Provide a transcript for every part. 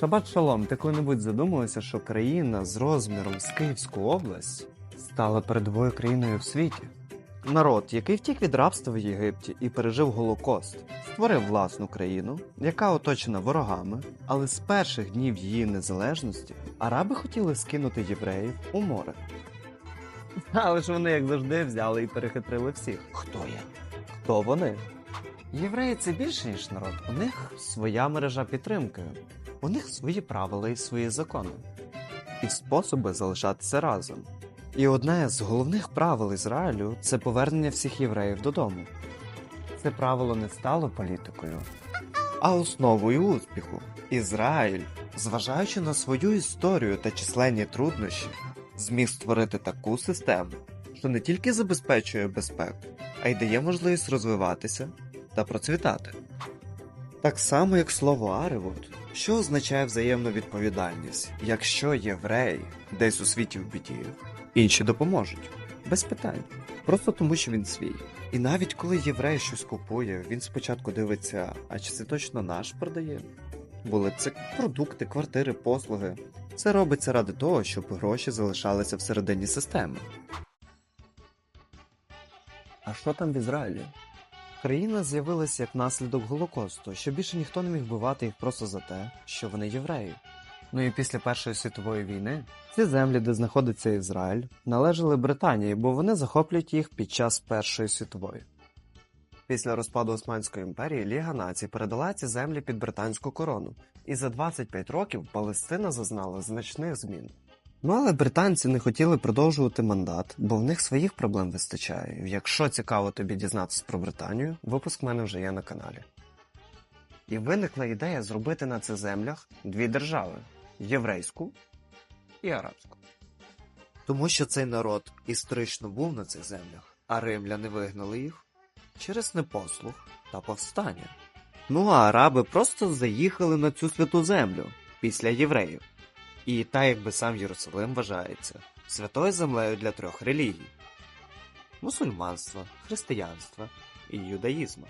Шабат шалом, ти коли-небудь задумувався, що країна з розміром з Київську область стала передовою країною в світі? Народ, який втік від рабства в Єгипті і пережив Голокост, створив власну країну, яка оточена ворогами, але з перших днів її незалежності араби хотіли скинути євреїв у море. Але ж вони, як завжди, взяли і перехитрили всіх. Хто я? Хто вони? Євреї це більше, ніж народ. У них своя мережа підтримки. У них свої правила і свої закони. І способи залишатися разом. І одне з головних правил Ізраїлю це повернення всіх євреїв додому. Це правило не стало політикою, а основою успіху. Ізраїль, зважаючи на свою історію та численні труднощі, зміг створити таку систему, що не тільки забезпечує безпеку, а й дає можливість розвиватися та процвітати. Так само, як слово Аревуд, що означає взаємну відповідальність, якщо єврей десь у світі в біді, інші допоможуть. Без питань. Просто тому, що він свій. І навіть коли єврей щось купує, він спочатку дивиться, а чи це точно наш продає? Були б це продукти, квартири, послуги. Це робиться ради того, щоб гроші залишалися всередині системи. А що там в Ізраїлі? Країна з'явилася як наслідок Голокосту, що більше ніхто не міг вбивати їх просто за те, що вони євреї. Ну і після Першої світової війни ці землі, де знаходиться Ізраїль, належали Британії, бо вони захоплюють їх під час Першої світової. Після розпаду Османської імперії Ліга націй передала ці землі під британську корону, і за 25 років Палестина зазнала значних змін. Ну але британці не хотіли продовжувати мандат, бо в них своїх проблем вистачає. Якщо цікаво тобі дізнатися про Британію, випуск в мене вже є на каналі. І виникла ідея зробити на цих землях дві держави єврейську і арабську. Тому що цей народ історично був на цих землях, а римляни вигнали їх через непослух та повстання. Ну а араби просто заїхали на цю святу землю після євреїв. І та якби сам Єрусалим вважається святою землею для трьох релігій мусульманства, християнства і юдаїзму.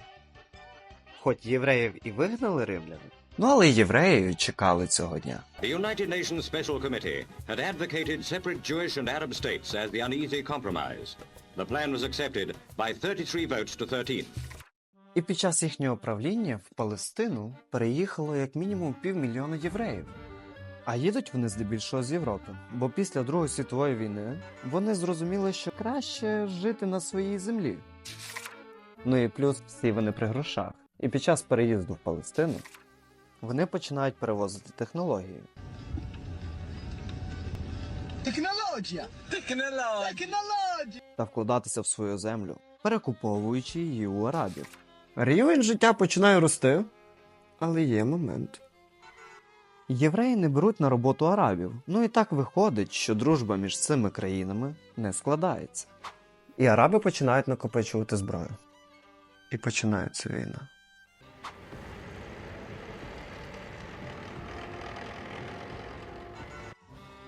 Хоч євреїв і вигнали римляни, ну але євреї чекали цього дня. The United Nations Special Committee had advocated separate Jewish and Arab states as the uneasy compromise. The plan was accepted by 33 votes to 13. І під час їхнього правління в Палестину переїхало як мінімум півмільйона євреїв. А їдуть вони здебільшого з Європи, бо після Другої світової війни вони зрозуміли, що краще жити на своїй землі. Ну і плюс всі вони при грошах. І під час переїзду в Палестину вони починають перевозити технології. Технологія! Технологія! Технологія! та вкладатися в свою землю, перекуповуючи її у арабів. Рівень життя починає рости, але є момент. Євреї не беруть на роботу арабів, ну і так виходить, що дружба між цими країнами не складається. І араби починають накопичувати зброю. І починається війна.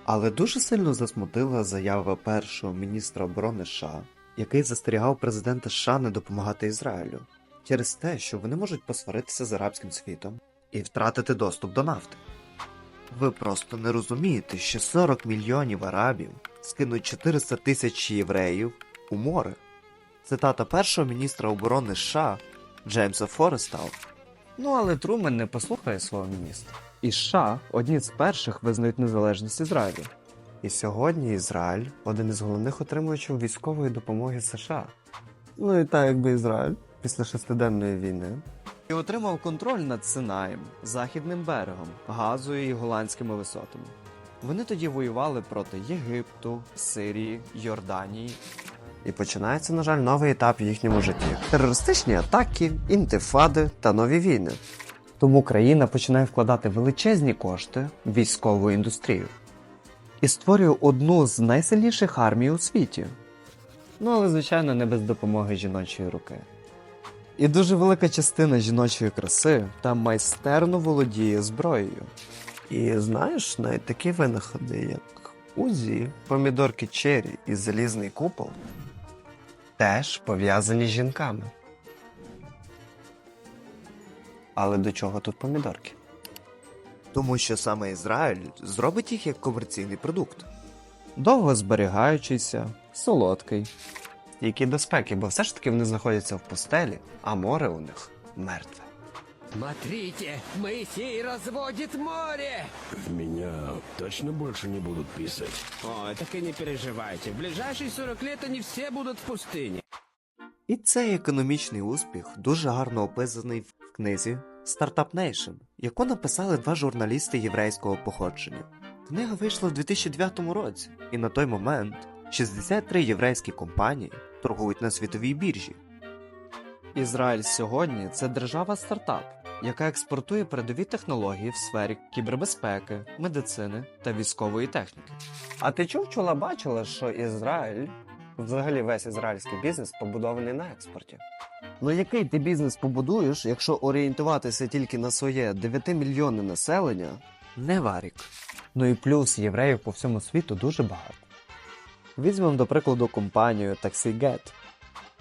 Але дуже сильно засмутила заява першого міністра оборони США, який застерігав президента США не допомагати Ізраїлю через те, що вони можуть посваритися з арабським світом і втратити доступ до нафти. Ви просто не розумієте, що 40 мільйонів арабів скинуть 400 тисяч євреїв у море. Цитата першого міністра оборони США Джеймса Форестал. Ну але Трумен не послухає свого міністра. І США одні з перших визнають незалежність Ізраїлю. І сьогодні Ізраїль один із головних отримувачів військової допомоги США. Ну і так якби Ізраїль після шестиденної війни. І отримав контроль над Синаєм, Західним берегом, Газою і голландськими висотами. Вони тоді воювали проти Єгипту, Сирії, Йорданії. І починається, на жаль, новий етап в їхньому житті: терористичні атаки, інтифади та нові війни. Тому країна починає вкладати величезні кошти в військову індустрію і створює одну з найсильніших армій у світі. Ну, але, звичайно, не без допомоги жіночої руки. І дуже велика частина жіночої краси там майстерно володіє зброєю. І знаєш, навіть такі винаходи, як Узі, помідорки Черрі і залізний купол, теж пов'язані з жінками. Але до чого тут помідорки? Тому що саме Ізраїль зробить їх як комерційний продукт. Довго зберігаючийся, солодкий. Які безпеки, бо все ж таки вони знаходяться в пустелі, а море у них мертве. Смотрите, Моисей разводит море! В меня точно больше не будут писать. Ой, так и не переживайте. В ближайшие 40 лет они все будут в пустыне. І цей економічний успіх дуже гарно описаний в книзі Startup Nation, яку написали два журналісти єврейського походження. Книга вийшла в 2009 році, і на той момент 63 єврейські компанії торгують на світовій біржі. Ізраїль сьогодні це держава стартап, яка експортує передові технології в сфері кібербезпеки, медицини та військової техніки. А ти чув чула бачила, що Ізраїль Взагалі весь ізраїльський бізнес побудований на експорті. Ну який ти бізнес побудуєш, якщо орієнтуватися тільки на своє 9 мільйонне населення? Не варік. Ну і плюс євреїв по всьому світу дуже багато. Візьмемо до прикладу компанію TaxiGet.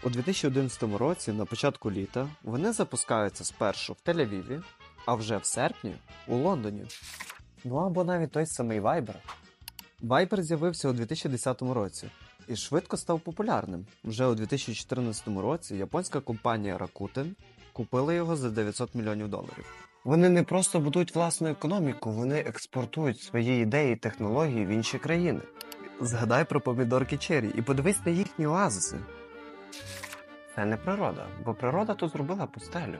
У 2011 році, на початку літа, вони запускаються спершу в Тель-Авіві, а вже в серпні у Лондоні. Ну або навіть той самий Viber. Viber з'явився у 2010 році і швидко став популярним. Вже у 2014 році японська компанія Rakuten купила його за 900 мільйонів доларів. Вони не просто будують власну економіку, вони експортують свої ідеї і технології в інші країни. Згадай про помідорки Черрі і подивись на їхні оазиси. Це не природа, бо природа тут зробила пустелю.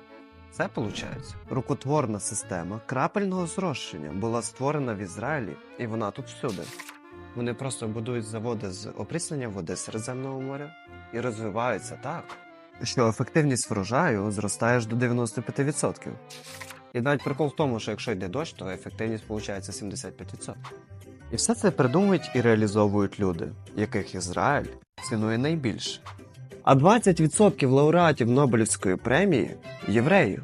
Це виходить. Рукотворна система крапельного зрощення була створена в Ізраїлі, і вона тут всюди. Вони просто будують заводи з опріснення води Середземного моря і розвиваються так, що ефективність врожаю зростає аж до 95%. І навіть прикол в тому, що якщо йде дощ, то ефективність виходить 75%. І все це придумують і реалізовують люди, яких Ізраїль цінує найбільше. А 20% лауреатів Нобелівської премії євреї.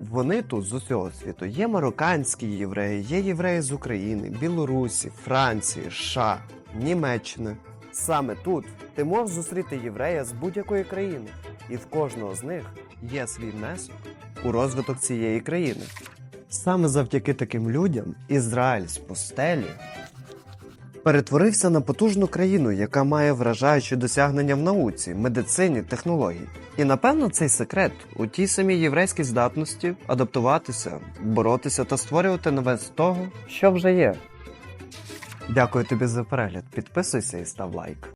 Вони тут з усього світу. Є марокканські євреї, є євреї з України, Білорусі, Франції, США, Німеччини. Саме тут ти можеш зустріти єврея з будь-якої країни, і в кожного з них є свій внесок у розвиток цієї країни. Саме завдяки таким людям Ізраїль з пустелі перетворився на потужну країну, яка має вражаючі досягнення в науці, медицині, технології. І напевно цей секрет у тій самій єврейській здатності адаптуватися, боротися та створювати нове з того, що вже є. Дякую тобі за перегляд. Підписуйся і став лайк.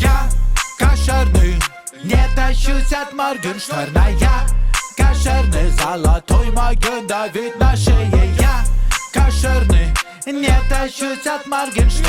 Я кошерный, не тащусь от Моргенштерна Я кошерный, золотой мой давит на шее Я кошерный, не тащусь от Моргенштерна